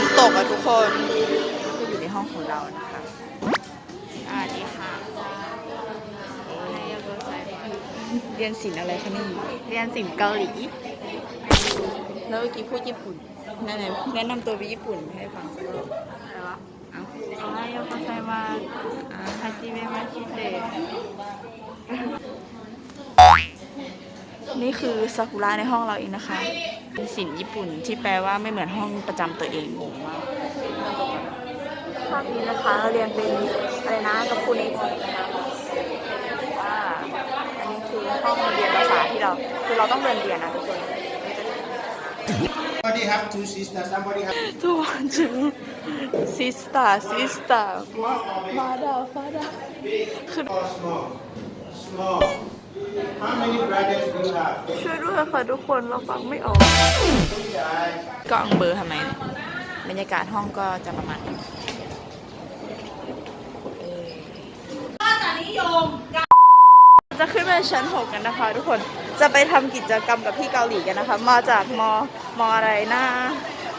นตกอะทุกคนก็อยู่ในห้องของเรานะคะอ่าดีค่ะเรียนศิลป์อะไรคะนี่ เรียนศิลป์เกาหลี แล้วเมื่อกี้พูดญี่ปุ่นนั่นไงแนะนำตัวเป็นญี่ปุ่นให้ฟังสักรอบอะไรวะเอ้าโอไฮโอโกไซมาอ่าฮาจิเมมาชิเตะนี่คือซากุระในห้องเราเองนะคะ เป็นศิลป์ญี่ปุ่นที่แปลว่าไม่เหมือนห้องประจำตัวเองงงมากภาพนี้นะคะเราเรียนเป็นอะไรนะกับคุณเองว่าอันนี้คือห้องเรียนภาษาที่เรา คือเราต้องเรียนเรียนนะทุกคน Somebody have two sisters. Somebody have ทุกวันจูซิสตาซิสตามาดาฟาดาคือ or small. Small. How many brothers do you have? ช่วยด้วยค่ะทุกคนเราฟังไม่ออกก็อังเบอร์ทำไมเนี่ยบรรยากาศห้องก็จะประมาณนี้เอ่อจะขึ้นไปชั้นหกกันนะคะ ทุกคน จะไปทำกิจกรรมกับพี่เกาหลีกันนะคะ มาจากมมอะไรนะ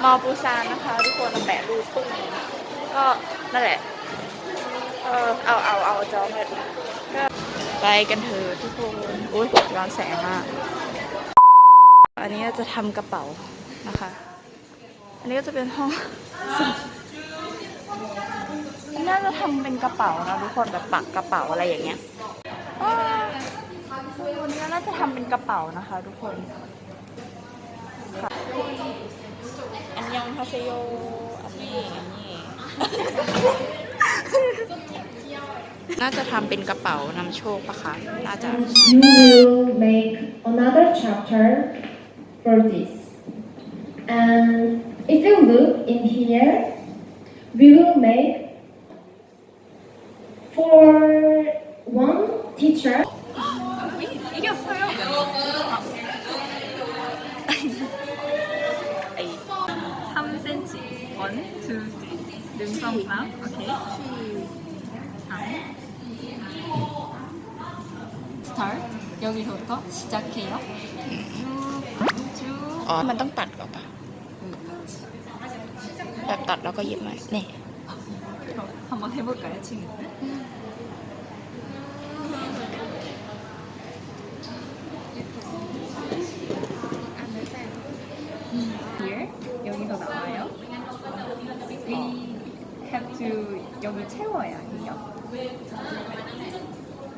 มปูซานนะคะ ทุกคนแปะรูปปึ้งก็นั่นแหละ เออเอาเอาเอาจอมาก็ ไปกันเถอะทุกคนอุ้ยร้อนแสงมาก อันนี้จะทำกระเป๋านะคะ อันนี้ก็จะเป็นห้องน่าจะทำเป็นกระเป๋านะทุกคนแบบปักกระเป๋าอะไรอย่างเงี้ยอันนี้น่าจะทำเป็นกระเป๋านะคะ ทุกคนค่ะอันยองฮาเซโยอันนี้อันนี้ น่าจะทำเป็นกระเป๋านำโชคปะคะน่าจะ you will make another chapter for this. And if you look in here, we will make 시작해요. 쭉, 쭉. อ๋อ มันต้องตัดก่อนปะแบบตัดแล้วก็เย็บไหมนี่ 그럼 한번 해볼까요, 친구들? Here 여기서 나와요. We have to 여기 채워야 해요.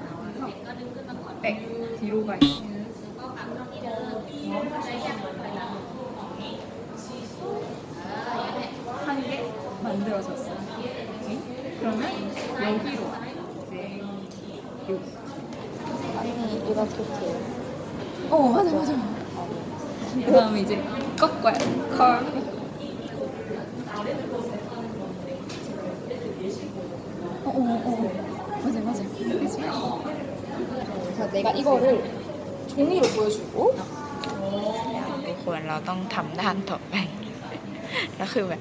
나와서 백 뒤로 가요. 한개 만들어졌어요. 오케이? 그러면 여기로 이제 여기. 아니, 이렇게 돼요. 어 맞아 맞아. 그 다음에 이제 꺾어요. 컬. 어, 어, 어. 그래서 내가 이거를 종이로 보여주고 ทุกคนเราต้องทำด้านต่อไป แล้วคือแบบ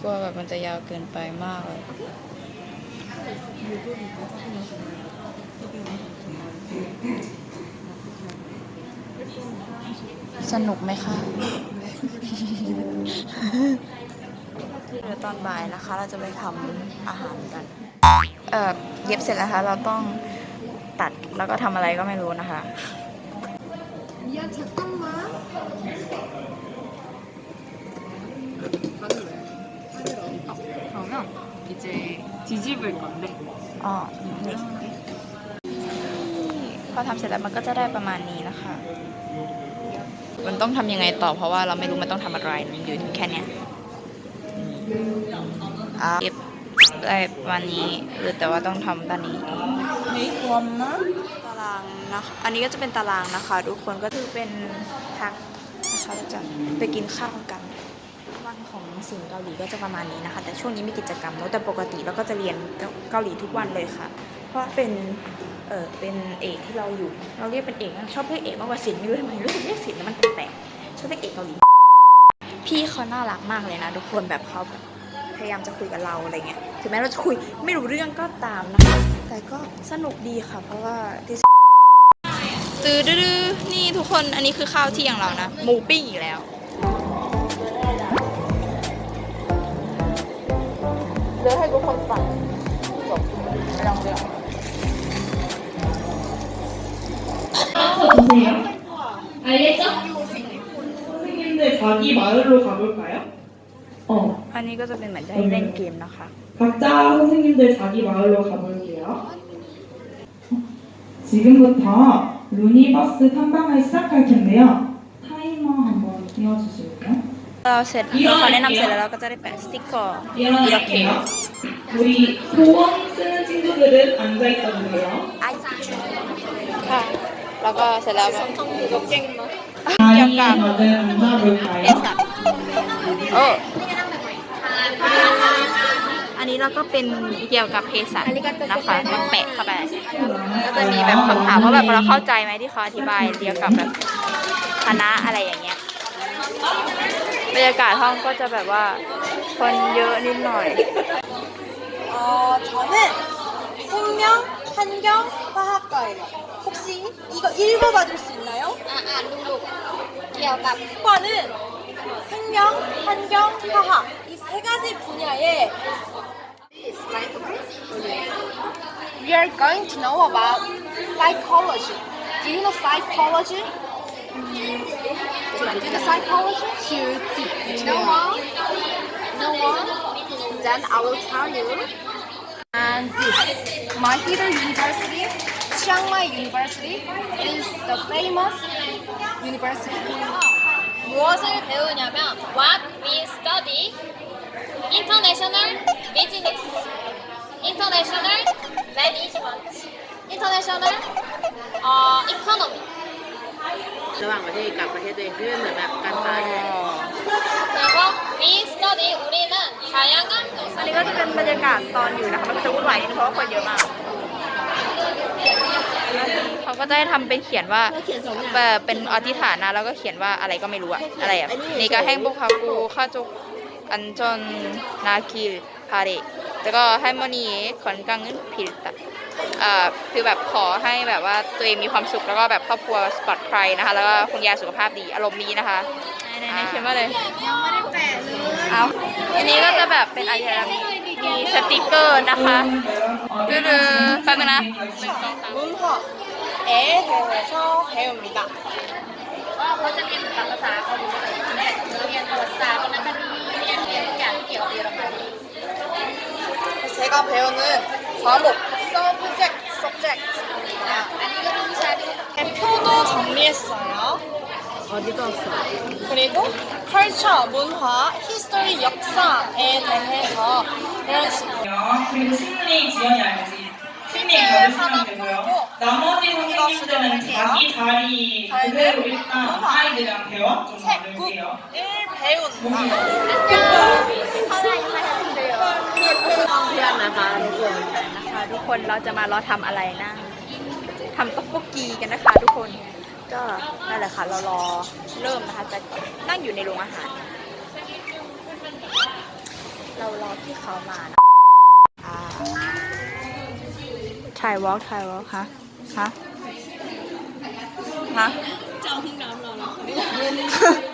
กลัวแบบมันจะยาวเกินไปมากเลย สนุกไหมคะ เดี๋ยวตอนบ่ายนะคะ เราจะไปทำอาหารกัน เอ่อเย็บเสร็จแล้วนะคะ เราต้องตัด แล้วก็ทำอะไรก็ไม่รู้นะคะอ๋อถพอทำเสร็จแล้วมันก็จะได้ประมาณนี้นะคะ มันต้องทำยังไงต่อเพราะว่าเราไม่รู้มันต้องทำอะไรมันอยู่แค่เนี้ยอะเก็บได้ประมาณนี้แต่ว่าต้องทำตอนนี้ นี่ความนะตารางนะคะ อันนี้ก็จะเป็นตารางนะคะ ทุกคนก็คือเป็นพักนะคะเราจะไปกินข้าวกัน วันของสิงเกาหลีก็จะประมาณนี้นะคะ แต่ช่วงนี้มีกิจกรรมเนอะแต่ปกติเราก็จะเรียนเกาหลีทุกวันเลยค่ะ เพราะเป็นเออเป็นเอกที่เราอยู่ เราเรียกเป็นเอกนะชอบเรียกเอกมากกว่าศิลป์ไม่รู้ทำไมรู้สึกเรียกศิลป์แล้วมันแปลกๆชอบเรียกเอกเกาหลี พี่เขาน่ารักมากเลยนะทุกคนแบบเขาแบบพยายามจะคุยกับเราอะไรเงี้ย ถึงแม้เราจะคุยไม่รู้เรื่องก็ตามนะคะ แต่ก็สนุกดีค่ะ เพราะว่าที่ตื้อดื้อๆนี่ทุกคนอันนี้คือข้าวเที่ยงเรานะหมูปิ้งอีกแล้ว เดินให้ทุกคนฟังจบไม่ต้องเลือก 알겠죠? 선생님들 자기 마을로 가볼까요? 어, อันนี้ก็จะเป็นเหมือนให้เล่นเกมนะคะ 각자 선생님들 자기 마을로 가볼 있어요. 지금부터 루니버스 탐방을 시작할 텐데요. 타이머 한번 띄워주실게요. 이렇게 요 우리 소원 쓰는 친구들은 앉아있어도 돼요. 다행히 받은 응답을 봐요. เอออันนี้เราก็เป็นเกี่ยวกับเภสัชนะคะมาแปะเข้าไป ก็จะมีแบบคำถามว่าแบบเราเข้าใจไหมที่เขาอธิบายเกี่ยวกับแบบคณะอะไรอย่างเงี้ย บรรยากาศห้องก็จะแบบว่าคนเยอะนิดหน่อย 어, 저는 생명 환경 화학과예요. 혹시 이거 읽어봐줄 수 있나요? 아, 아, 누룩. 기억가. 과는 생명, 환경, 화학 이 세 가지 분야에 We are going to know about psychology. Do you know psychology? Do you know psychology? No one? No one? Then I will tell you. And this, Mahidol University, Chiang Mai University is the famous university. 무엇을 배우냐면 what we study international business, international management, international uh, economy. ระหว่างประเทศกับประเทศตัวเองคือเหมือนแบบการค้า 그리고 we study 우리는 다양한 อันนี้ก็จะเป็นบรรยากาศตอนอยู่นะคะ มันก็จะวุ่นวายนิดนึงเพราะว่าคนเยอะมาก เขาก็จะให้ทำเป็นเขียนว่าเอ่อเป็นอธิษฐานนะ แล้วก็เขียนว่าอะไรก็ไม่รู้อะอะไรอะนี่ก็แห้งบุคากูข้าจุกอันจนนาคิลพาเด แล้วก็ให้มนีขอนกลางนึงผิดอ่คือแบบขอให้แบบว่าตัวเองมีความสุขแล้วก็แบบครอบครัวสปอร์ตใครนะคะ แล้วก็คุณยาสุขภาพดีอารมณ์ดีนะคะไหนใๆเขียนว่าเลยยังไม่ได้แปะเลยอันนี้ก็จะแบบเป็นอายามีสติกเกอร์นะคะดื้อๆแนงนะมึงขอเอ๊ชอบให้ผมดี 배우는 과목 subject subject 표도 정리했어요. 어디가 없어? 그리고 컬처, 문화, 히스토리, 역사에 대해서 이런 식으로 그리고 심리 지연이 알지? 심리 가르치면 되고요. 나머지 선생님들은 자기 자리 그대로 일단 아이들이랑 대화 좀 책국 나눌게요. 1 배운다. เพื่ อนนะคะทุกคนนะคะ ทุกคนเราจะมาเราทำอะไรนะทำต๊อกโกกีกันนะคะ ทุกคนก็นั่นแหละค่ะเรารอเริ่มนะคะจะนั่งอยู่ในโรงอาหาร เรารอที่เขามานะอ่าถ่ายวอล์กถ่ายวอล์กฮะฮะฮะจะเอาห้องน้ำรอเรา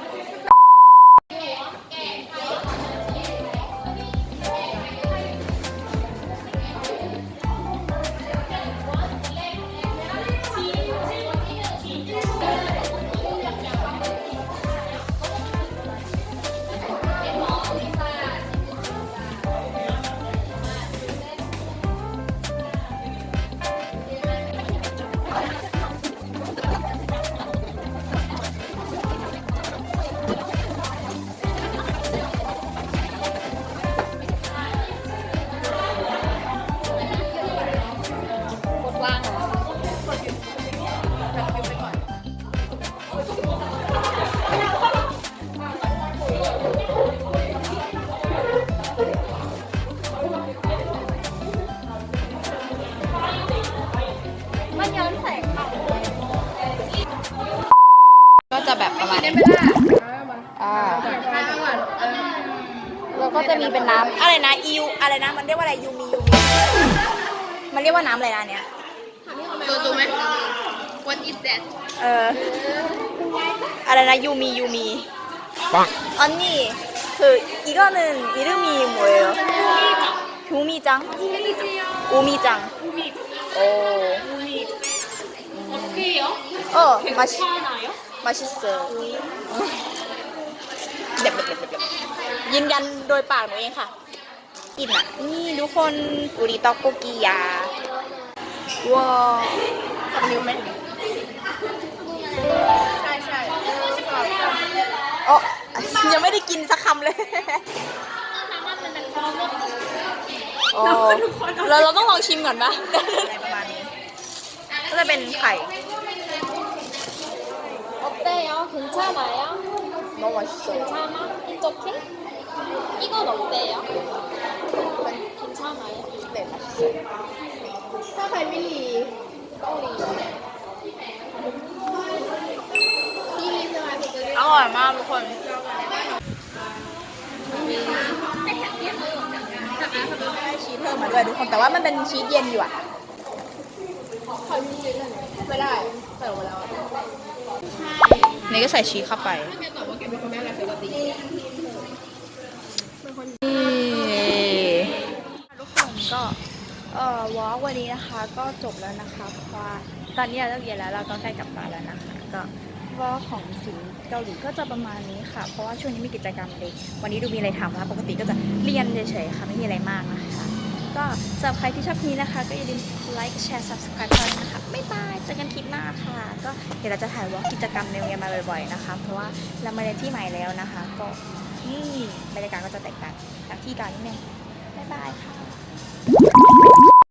จะมีเป็นน้ำอะไรนะอิวอะไรนะ มันเรียกว่าอะไรยูมียูมีมันเรียกว่าน้ำอะไรนะอันเนี้ย 너도 왜? What is that? เอออะไรนะยูมียูมี언니 그 이거는 이름이 뭐예요? 효미정 อูมีจัง อูมีจัง โอ้ 어때요? เออมาชิ 괜찮아요? มาชิเซอร์เด็ ยืนยันโดยปากหนูเองค่ะ อิ่มอะ นี่ทุกคนกุริตอกโกกิยาว้าวทำนิ้วไหมใช่ใช่โอ้ยังไม่ได้กินสักคำเลยเราเราต้องลองชิมก่อนปะอะไรประมาณนี้ก็จะเป็นไข่โอเคอ๋อถึงชาไหนอ๋อ 너무 맛있어요. 괜찮아? 이쪽해? 이건 어때요? 괜찮아요? 네, 맛있어요. ถ้าใครไม่รีต้องรีพี่รีใช่ไหมผมจะรี อร่อยมากทุกคน ชีสเพิ่มมาด้วยทุกคน แต่ว่ามันเป็นชีสเย็นอยู่อะ ใครไม่รีเลยไม่ได้ใส่ลงไปแล้ว นี่ก็ใส่ชีสเข้าไปตอบว่าแกเป็นคนแม่อะไรปกตินี่ทุกคนก็เอ่อวอล์กวันนี้นะคะ ก็จบแล้วนะคะเพราะว่าตอนนี้เราเรียนแล้วเราก็ใกล้กลับบ้านแล้วนะคะ ก็วอล์กของสิงเกาหลีก็จะประมาณนี้ค่ะ เพราะว่าช่วงนี้มีกิจกรรมเลยวันนี้ดูมีอะไรทำนะปกติก็จะเรียนเฉยๆค่ะไม่มีอะไรมากนะคะ ก็สำหรับใครที่ชอบคลิปนี้นะคะ ก็อย่าลืมไลค์แชร์ subscribe นะคะ ไม่ตายเจอกันคลิปหน้าค่ะ ก็เดี๋ยวเราจะถ่ายวอล์กกิจกรรมในโรงเรียมาบ่อยๆนะคะ เพราะว่าเรามาในที่ใหม่แล้วนะคะ ก็นี่บรรยากาศก็จะแตกต่างจากที่ก่านิดนึงบ๊ายบายค่ะ